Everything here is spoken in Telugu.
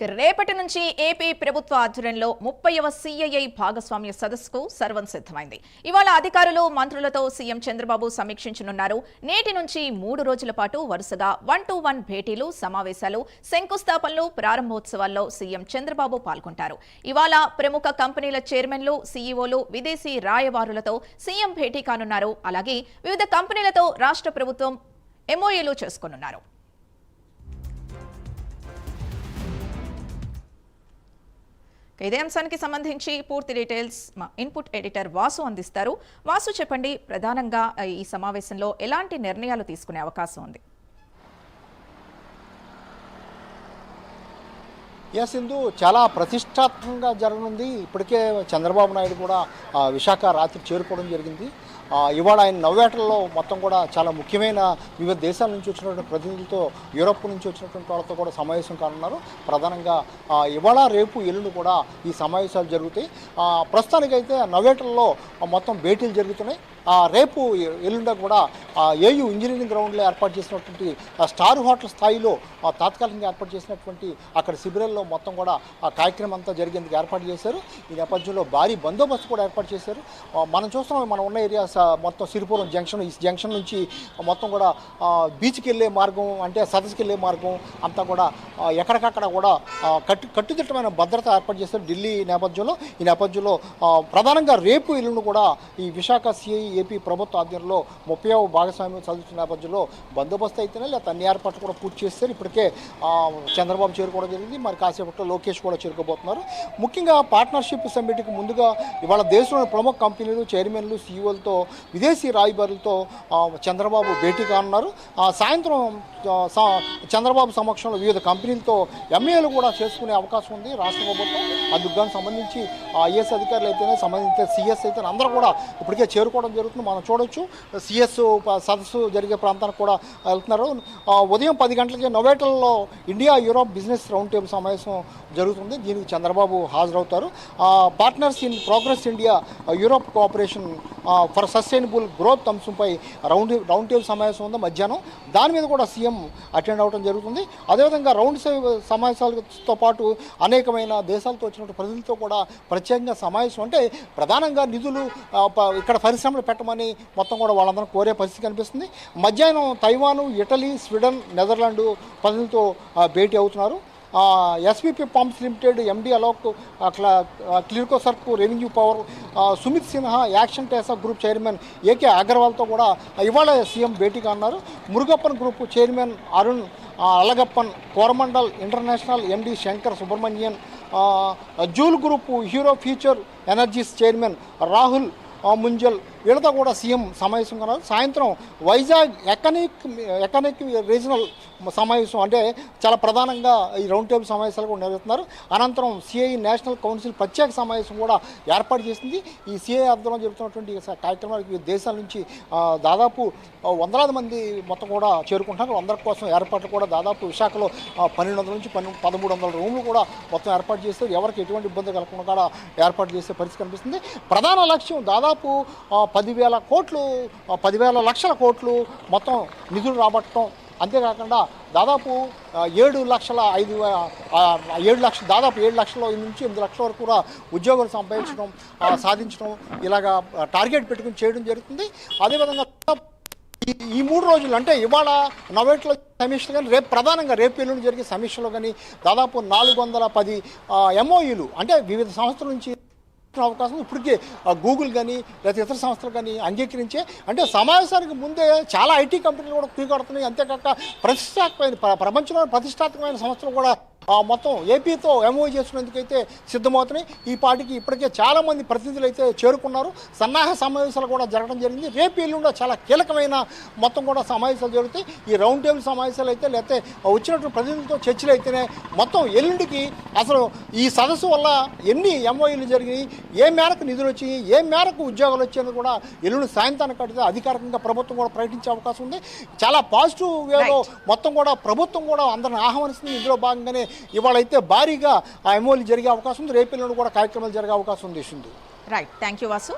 రేపటి నుంచి ఏపీ ప్రభుత్వ ఆధ్వర్యంలో ముప్పైవ సీఐఐ భాగస్వామ్య సదస్సుకు సర్వం సిద్ధమైంది. ఇవాళ అధికారులు మంత్రులతో సీఎం చంద్రబాబు సమీక్షించనున్నారు. నేటి నుంచి మూడు రోజుల పాటు వరుసగా వన్ టు వన్ భేటీలు సమావేశాలు శంకుస్థాపనలు ప్రారంభోత్సవాల్లో సీఎం చంద్రబాబు పాల్గొంటారు. ఇవాళ ప్రముఖ కంపెనీల చైర్మన్లు సీఈఓలు విదేశీ రాయబారులతో సీఎం భేటీ కానున్నారు. అలాగే వివిధ కంపెనీలతో రాష్ట్ర ప్రభుత్వం ఎంఓఏలు చేసుకోనున్నారు. ఇదే అంశానికి సంబంధించి పూర్తి డీటెయిల్స్ మా ఇన్పుట్ ఎడిటర్ వాసు అందిస్తారు. వాసు చెప్పండి ప్రధానంగా ఈ సమావేశంలో ఎలాంటి నిర్ణయాలు తీసుకునే అవకాశం ఉంది? ఎస్ సింధు చాలా ప్రతిష్టాత్మకంగా జరగనుంది. ఇప్పటికే చంద్రబాబు నాయుడు కూడా విశాఖ రాత్రి చేరుకోవడం జరిగింది. ఇవాళ ఆయన నవ్వేటల్లో మొత్తం కూడా చాలా ముఖ్యమైన వివిధ దేశాల నుంచి వచ్చినటువంటి ప్రతినిధులతో యూరోప్ నుంచి వచ్చినటువంటి వాళ్ళతో కూడా సమావేశం కానున్నారు. ప్రధానంగా ఇవాళ రేపు ఎల్లుండి కూడా ఈ సమావేశాలు జరుగుతాయి. ప్రస్తుతానికైతే నవ్వేటల్లో మొత్తం భేటీలు జరుగుతున్నాయి. రేపు ఎల్లుండ కూడా ఏయూ ఏయు ఇంజనీరింగ్ గ్రౌండ్లో ఏర్పాటు చేసినటువంటి స్టార్ హోటల్ స్థాయిలో ఆ, తాత్కాలికంగా ఏర్పాటు చేసినటువంటి అక్కడ శిబిరాల్లో మొత్తం కూడా ఆ కార్యక్రమం అంతా జరిగేందుకు ఏర్పాటు చేశారు. ఈ నేపథ్యంలో భారీ బందోబస్తు కూడా ఏర్పాటు చేశారు. మనం చూస్తున్నాం మనం ఉన్న ఏరియాస్ మొత్తం సిరిపురం జంక్షన్ ఈ జంక్షన్ నుంచి మొత్తం కూడా బీచ్కి వెళ్ళే మార్గం అంటే సదస్సుకి వెళ్ళే మార్గం అంతా కూడా ఎక్కడికక్కడ కూడా కట్టు కట్టుదిట్టమైన భద్రత ఏర్పాటు చేశారు ఢిల్లీ నేపథ్యంలో. ఈ నేపథ్యంలో ప్రధానంగా రేపు ఇల్లును కూడా ఈ విశాఖ సిఐ ఏపీ ప్రభుత్వ ఆధ్వర్యంలో ముప్పై భాగస్వామ్యం చదువుతున్న నేపథ్యంలో బందోబస్తు అయితేనే లేదా అన్ని ఏర్పాట్లు కూడా పూర్తి చేస్తారు. ఇప్పటికే చంద్రబాబు చేరుకోవడం జరిగింది. మరి కాసేపట్లో లోకేష్ కూడా చేరుకోబోతున్నారు. ముఖ్యంగా పార్ట్నర్షిప్ సమ్మిట్కి ముందుగా ఇవాళ దేశంలోని ప్రముఖ కంపెనీలు చైర్మన్లు సీఈఓలతో విదేశీ రాయబారులతో చంద్రబాబు భేటీ కానున్నారు. సాయంత్రం చంద్రబాబు సమక్షంలో వివిధ కంపెనీలతో ఎంఏలు కూడా చేసుకునే అవకాశం ఉంది రాష్ట్ర ప్రభుత్వం. ఆ దుర్గానికి సంబంధించి ఐఏఎస్ అధికారులు అయితేనే సంబంధించిన సిఎస్ అయితే అందరూ కూడా ఇప్పటికే చేరుకోవడం జరుగుతుంది. మనం చూడొచ్చు. సిఎస్ సదస్సు జరిగే ప్రాంతానికి కూడా వెళ్తున్నారు. ఉదయం పది గంటలకి నొవేటల్లో India Europe business round table సమావేశం జరుగుతుంది. దీనికి చంద్రబాబు హాజరవుతారు. Partners in progress India Europe cooperation for sustainable growth అంశంపై రౌండ్ రౌండ్ టేబుల్ సమావేశం ఉంది మధ్యాహ్నం. దాని మీద కూడా సీఎం అటెండ్ అవ్వడం జరుగుతుంది. అదేవిధంగా రౌండ్ సమావేశాలతో పాటు అనేకమైన దేశాలతో వచ్చినటువంటి ప్రజలతో కూడా ప్రత్యేకంగా సమావేశం. అంటే ప్రధానంగా నిధులు ప- ఇక్కడ పరిశ్రమలు పెట్టమని మొత్తం కూడా వాళ్ళందరూ కోరే పరిస్థితి కనిపిస్తుంది. మధ్యాహ్నం తైవాను ఇటలీ స్వీడన్ నెదర్లాండ్ ప్రజలతో భేటీ అవుతున్నారు. SPP pumps limited MD Alok అట్లా క్లిర్కో సర్కు revenue power Sumit Sinha action టేసా group chairman AK అగర్వాల్తో కూడా ఇవాళ సీఎం భేటీగా అన్నారు Murugappan group chairman Arun Alagappan Coromandel international MD Shankar Subramanian joule group Hero future energies chairman Rahul Munjal వీళ్ళతో కూడా సీఎం సమావేశం కన్నారు సాయంత్రం వైజాగ్ ఎకనిక్ ఎకనిక్ రీజనల్ సమావేశం అంటే చాలా ప్రధానంగా ఈ రౌండ్ టేబుల్ సమావేశాలు కూడా నిర్వహిస్తున్నారు. అనంతరం సిఐ నేషనల్ కౌన్సిల్ ప్రత్యేక సమావేశం కూడా ఏర్పాటు చేసింది. ఈ సిఐ ఆధ్వర్యంలో జరుగుతున్నటువంటి కార్యక్రమాలకు దేశాల నుంచి దాదాపు వందలాది మంది మొత్తం కూడా చేరుకుంటున్నారు. అందరి కోసం ఏర్పాట్లు కూడా దాదాపు విశాఖలో పన్నెండు వందల నుంచి పన్నెండు పదమూడు వందల రూములు కూడా మొత్తం ఏర్పాటు చేస్తారు ఎవరికి ఎటువంటి ఇబ్బంది కలగకుండా కూడా ఏర్పాటు చేసే పరిస్థితి కనిపిస్తుంది. ప్రధాన లక్ష్యం దాదాపు పదివేల కోట్లు పదివేల లక్షల కోట్లు మొత్తం నిధులు రాబట్టడం అంతేకాకుండా దాదాపు ఏడు లక్షల ఐదు ఏడు లక్షల దాదాపు ఏడు లక్షల నుంచి ఎనిమిది లక్షల వరకు కూడా ఉద్యోగాలు సంపాదించడం సాధించడం ఇలాగా టార్గెట్ పెట్టుకుని చేయడం జరుగుతుంది. అదేవిధంగా ఈ ఈ మూడు రోజులు అంటే ఇవాళ నవేట్లో సమీక్షలు కానీ రేపు ప్రధానంగా రేపు ఎల్లుండి జరిగే సమీక్షలో కానీ దాదాపు నాలుగు వందల పది ఎంఓఈలు అంటే వివిధ సంస్థల నుంచి అవకాశం ఇప్పటికే గూగుల్ కానీ లేకపోతే ఇతర సంస్థలు కానీ అంగీకరించే అంటే సమావేశానికి ముందే చాలా ఐటీ కంపెనీలు కూడా కుయగొడుతున్నాయి అంతేకాక ప్రతిష్టాత్మకమైన ప్రపంచంలో ప్రతిష్టాత్మకమైన సంస్థలు కూడా మొత్తం ఏపీతో ఎంఓ చేసుకునేందుకైతే సిద్ధమవుతున్నాయి. ఈ పార్టీకి ఇప్పటికే చాలామంది ప్రతినిధులు అయితే చేరుకున్నారు. సన్నాహ సమావేశాలు కూడా జరగడం జరిగింది. రేపు ఎల్లుండి చాలా కీలకమైన మొత్తం కూడా సమావేశాలు జరుగుతాయి. ఈ రౌండ్ టేబుల్ సమావేశాలు అయితే లేకపోతే వచ్చినటువంటి ప్రతినిధులతో చర్చలు అయితేనే మొత్తం ఎల్లుండికి అసలు ఈ సదస్సు వల్ల ఎన్ని ఎంఓఈలు జరిగినాయి ఏ మేరకు నిధులు వచ్చాయి ఏ మేరకు ఉద్యోగాలు వచ్చాయని కూడా ఎల్లుండి సాయంత్రానికి కడితే అధికారికంగా ప్రభుత్వం కూడా ప్రకటించే అవకాశం ఉంది. చాలా పాజిటివ్ వేలో మొత్తం కూడా ప్రభుత్వం కూడా అందరిని ఆహ్వానిస్తుంది. ఇందులో భాగంగానే ఇవాళ అయితే భారీగా ఆ ఎంఓలు జరిగే అవకాశం ఉంది. రేపు కూడా కార్యక్రమాలు జరిగే అవకాశం ఉంది రైట్ థ్యాంక్ యూ వాసు